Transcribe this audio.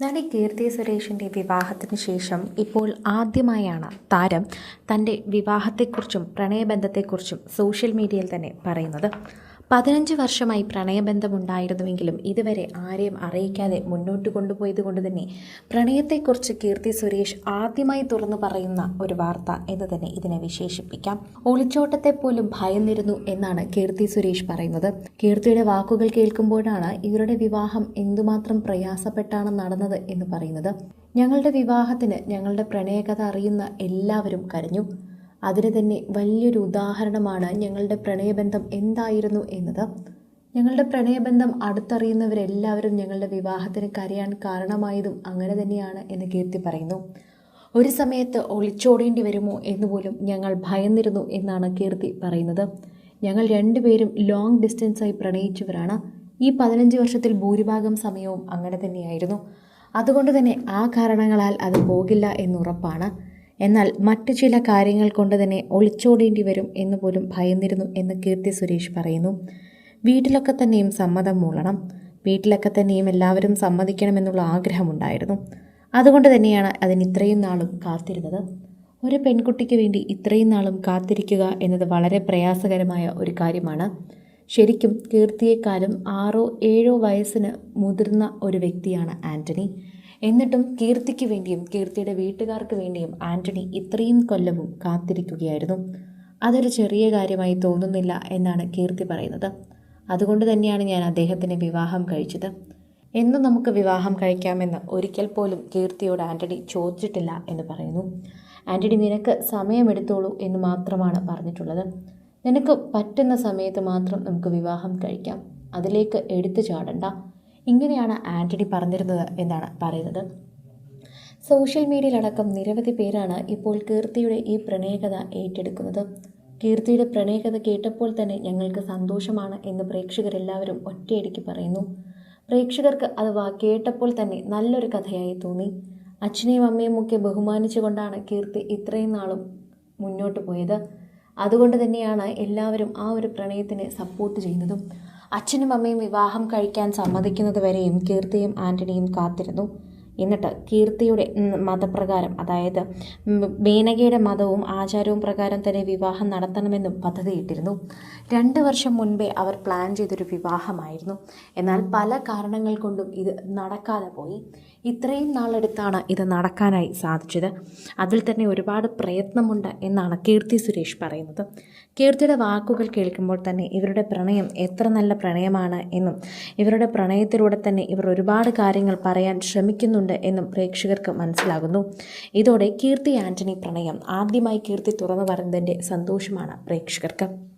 നടി കീർത്തി സുരേഷിന്റെ വിവാഹത്തിന് ശേഷം ഇപ്പോൾ ആദ്യമായാണ് താരം തന്റെ വിവാഹത്തെക്കുറിച്ചും പ്രണയബന്ധത്തെക്കുറിച്ചും സോഷ്യൽ മീഡിയയിൽ തന്നെ പറയുന്നത്. പതിനഞ്ച് വർഷമായി പ്രണയബന്ധമുണ്ടായിരുന്നുവെങ്കിലും ഇതുവരെ ആരെയും അറിയിക്കാതെ മുന്നോട്ട് കൊണ്ടുപോയത് കൊണ്ട് തന്നെ പ്രണയത്തെക്കുറിച്ച് കീർത്തി സുരേഷ് ആദ്യമായി തുറന്നു പറയുന്ന ഒരു വാർത്ത എന്ന് തന്നെ ഇതിനെ വിശേഷിപ്പിക്കാം. ഒളിച്ചോട്ടത്തെ പോലും ഭയന്നിരുന്നു എന്നാണ് കീർത്തി സുരേഷ് പറയുന്നത്. കീർത്തിയുടെ വാക്കുകൾ കേൾക്കുമ്പോഴാണ് ഇവരുടെ വിവാഹം എന്തുമാത്രം പ്രയാസപ്പെട്ടാണ് നടന്നത് എന്ന് പറയുന്നത്. ഞങ്ങളുടെ വിവാഹത്തിന് ഞങ്ങളുടെ പ്രണയകഥ അറിയുന്ന എല്ലാവരും കരഞ്ഞു. അതിന് തന്നെ വലിയൊരു ഉദാഹരണമാണ് ഞങ്ങളുടെ പ്രണയബന്ധം എന്തായിരുന്നു എന്നത്. ഞങ്ങളുടെ പ്രണയബന്ധം അടുത്തറിയുന്നവരെല്ലാവരും ഞങ്ങളുടെ വിവാഹത്തിന് കരയാൻ കാരണമായതും അങ്ങനെ തന്നെയാണ് എന്ന് കീർത്തി പറയുന്നു. ഒരു സമയത്ത് ഒളിച്ചോടേണ്ടി വരുമോ എന്ന് പോലും ഞങ്ങൾ ഭയന്നിരുന്നു എന്നാണ് കീർത്തി പറയുന്നത്. ഞങ്ങൾ രണ്ടുപേരും ലോങ് ഡിസ്റ്റൻസായി പ്രണയിച്ചവരാണ്. ഈ പതിനഞ്ച് വർഷത്തിൽ ഭൂരിഭാഗം സമയവും അങ്ങനെ തന്നെയായിരുന്നു. അതുകൊണ്ട് തന്നെ ആ കാരണങ്ങളാൽ അത് പോകില്ല എന്നുറപ്പാണ് എന്നാൽ മറ്റു ചില കാര്യങ്ങൾ കൊണ്ട് തന്നെ ഒളിച്ചോടേണ്ടി വരും എന്ന് പോലും ഭയന്നിരുന്നു എന്ന് കീർത്തി സുരേഷ് പറയുന്നു. വീട്ടിലൊക്കെ തന്നെയും സമ്മതം മൂളണം. വീട്ടിലൊക്കെ തന്നെയും എല്ലാവരും സമ്മതിക്കണമെന്നുള്ള ആഗ്രഹമുണ്ടായിരുന്നു. അതുകൊണ്ട് തന്നെയാണ് അതിന് ഇത്രയും നാളും കാത്തിരുന്നത്. ഒരു പെൺകുട്ടിക്ക് വേണ്ടി ഇത്രയും നാളും കാത്തിരിക്കുക എന്നത് വളരെ പ്രയാസകരമായ ഒരു കാര്യമാണ്. ശരിക്കും കീർത്തിയെക്കാളും ആറോ ഏഴോ വയസ്സിന് മുതിർന്ന ഒരു വ്യക്തിയാണ് ആന്റണി എന്നിട്ടും കീർത്തിക്ക് വേണ്ടിയും കീർത്തിയുടെ വീട്ടുകാർക്ക് വേണ്ടിയും ആന്റണി ഇത്രയും കൊല്ലവും കാത്തിരിക്കുകയായിരുന്നു. അതൊരു ചെറിയ കാര്യമായി തോന്നുന്നില്ല എന്നാണ് കീർത്തി പറയുന്നത്. അതുകൊണ്ട് തന്നെയാണ് ഞാൻ അദ്ദേഹത്തിന് വിവാഹം കഴിച്ചത്. എന്നും നമുക്ക് വിവാഹം കഴിക്കാമെന്ന് ഒരിക്കൽ പോലും കീർത്തിയോട് ആന്റണി ചോദിച്ചിട്ടില്ല എന്ന് പറയുന്നു. ആന്റണി നിനക്ക് സമയമെടുത്തോളൂ എന്ന് മാത്രമാണ് പറഞ്ഞിട്ടുള്ളത്. നിനക്ക് പറ്റുന്ന സമയത്ത് മാത്രം നമുക്ക് വിവാഹം കഴിക്കാം. അതിലേക്ക് എടുത്തു ചാടണ്ട. ഇങ്ങനെയാണ് ആന്റണി പറഞ്ഞിരുന്നത് എന്നാണ് പറയുന്നത്. സോഷ്യൽ മീഡിയയിലടക്കം നിരവധി പേരാണ് ഇപ്പോൾ കീർത്തിയുടെ ഈ പ്രണയകഥ ഏറ്റെടുക്കുന്നത്. കീർത്തിയുടെ പ്രണയകഥ കേട്ടപ്പോൾ തന്നെ ഞങ്ങൾക്ക് സന്തോഷമാണ് എന്ന് പ്രേക്ഷകരെല്ലാവരും ഒറ്റയടിക്ക് പറയുന്നു. പ്രേക്ഷകർക്ക് അത് കേട്ടപ്പോൾ തന്നെ നല്ലൊരു കഥയായി തോന്നി. അച്ഛനെയും അമ്മയും ഒക്കെ ബഹുമാനിച്ചുകൊണ്ടാണ് കീർത്തി ഇത്രയും നാളും മുന്നോട്ട് പോയത്. അതുകൊണ്ട് തന്നെയാണ് എല്ലാവരും ആ ഒരു പ്രണയത്തിനെ സപ്പോർട്ട് ചെയ്യുന്നതും. അച്ഛനും അമ്മയും വിവാഹം കഴിക്കാൻ സമ്മതിക്കുന്നത് വരെയും കീർത്തിയും ആന്റണിയും കാത്തിരുന്നു. എന്നിട്ട് കീർത്തിയുടെ മതപ്രകാരം അതായത് മേനകയുടെ മതവും ആചാരവും പ്രകാരം തന്നെ വിവാഹം നടത്തണമെന്നും പദ്ധതിയിട്ടിരുന്നു. രണ്ട് വർഷം മുൻപേ അവർ പ്ലാൻ ചെയ്തൊരു വിവാഹമായിരുന്നു. എന്നാൽ പല കാരണങ്ങൾ കൊണ്ടും ഇത് നടക്കാതെ പോയി. ഇത്രയും നാളെടുത്താണ് ഇത് നടക്കാനായി സാധിച്ചത്. അതിൽ തന്നെ ഒരുപാട് പ്രയത്നമുണ്ട് എന്നാണ് കീർത്തി സുരേഷ് പറയുന്നത്. കീർത്തിയുടെ വാക്കുകൾ കേൾക്കുമ്പോൾ തന്നെ ഇവരുടെ പ്രണയം എത്ര നല്ല പ്രണയമാണ് എന്നും ഇവരുടെ പ്രണയത്തിലൂടെ തന്നെ ഇവർ ഒരുപാട് കാര്യങ്ങൾ പറയാൻ ശ്രമിക്കുന്നുണ്ട് എന്നും പ്രേക്ഷകർക്ക് മനസ്സിലാകുന്നു. ഇതോടെ കീർത്തി ആന്റണി പ്രണയം. ആദ്യമായി കീർത്തി തുറന്നു പറഞ്ഞതിന്റെ സന്തോഷമാണ് പ്രേക്ഷകർക്ക്.